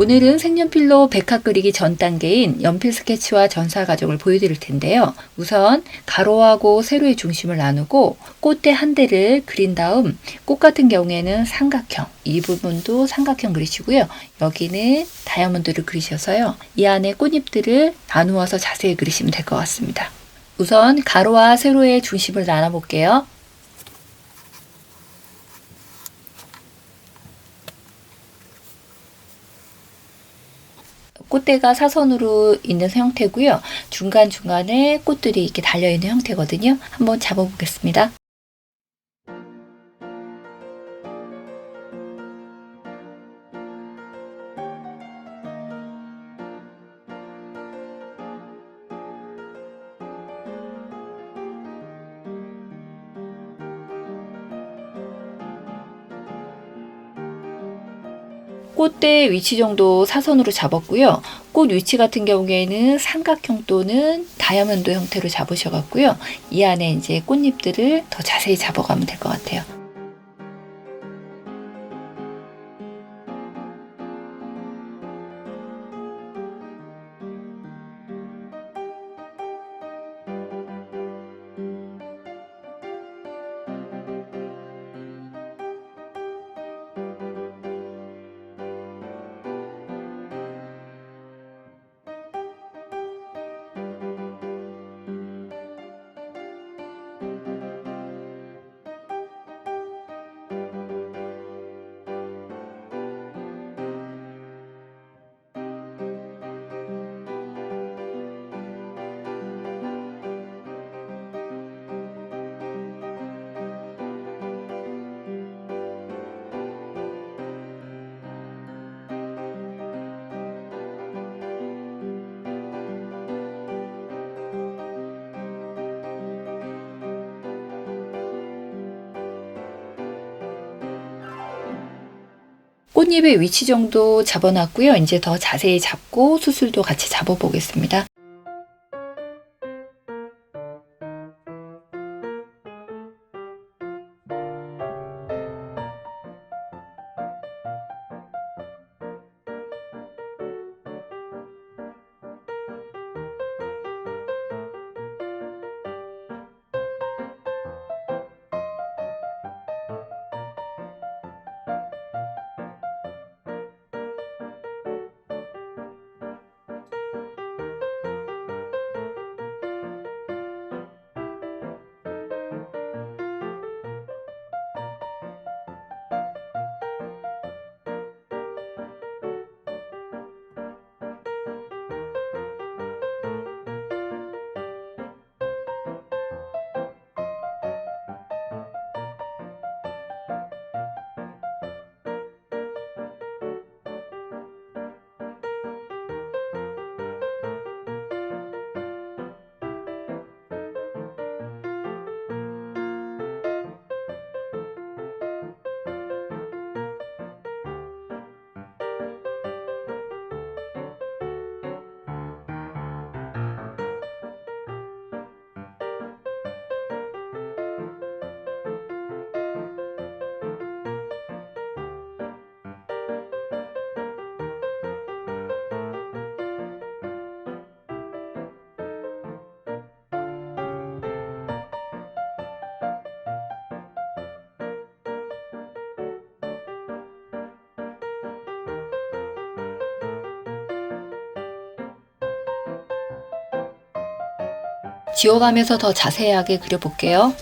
오늘은 색연필로 백화 그리기 전 단계인 연필 스케치와 전사 과정을 보여드릴 텐데요. 우선 가로하고 세로의 중심을 나누고 꽃대 한 대를 그린 다음 꽃 같은 경우에는 삼각형, 이 부분도 삼각형 그리시고요. 여기는 다이아몬드를 그리셔서요. 이 안에 꽃잎들을 나누어서 자세히 그리시면 될 것 같습니다. 우선 가로와 세로의 중심을 나눠볼게요. 꽃대가 사선으로 있는 형태고요. 중간중간에 꽃들이 이렇게 달려있는 형태거든요. 한번 잡아보겠습니다. 꽃대 위치 정도 사선으로 잡았고요. 꽃 위치 같은 경우에는 삼각형 또는 다이아몬드 형태로 잡으셔갖고요. 이 안에 이제 꽃잎들을 더 자세히 잡아가면 될 것 같아요. 꽃잎의 위치 정도 잡아놨고요. 이제 더 자세히 잡고 수술도 같이 잡아보겠습니다. 지워가면서 더 자세하게 그려볼게요.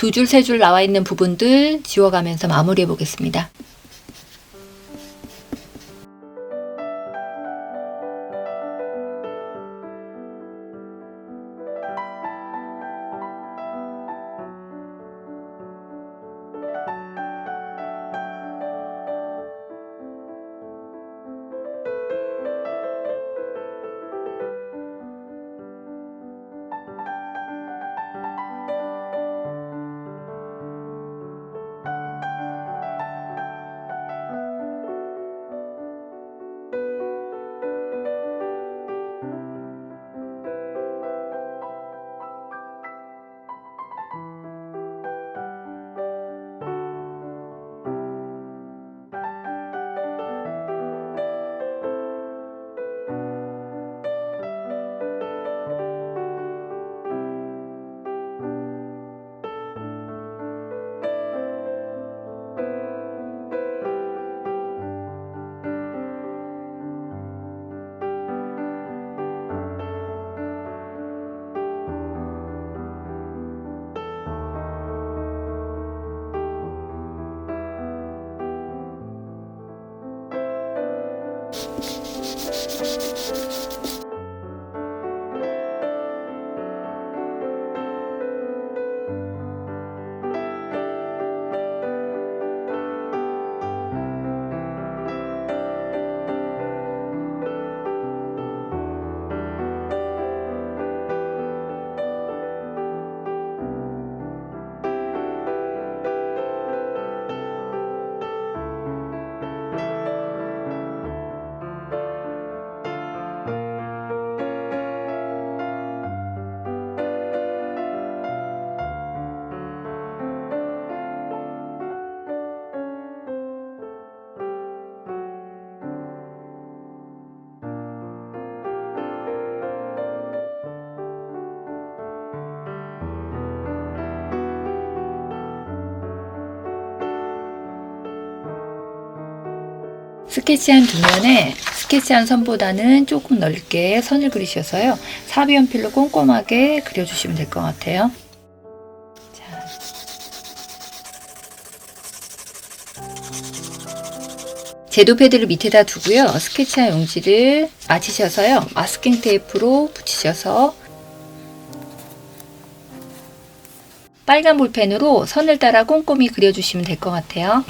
두 줄, 세 줄 나와 있는 부분들 지워가면서 마무리해 보겠습니다. 스케치한 두 면에 스케치한 선보다는 조금 넓게 선을 그리셔서요. 사비 연필로 꼼꼼하게 그려주시면 될 것 같아요. 자. 제도 패드를 밑에다 두고요. 스케치한 용지를 맞추셔서요. 마스킹 테이프로 붙이셔서 빨간 볼펜으로 선을 따라 꼼꼼히 그려주시면 될 것 같아요.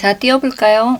자, 띄워볼까요?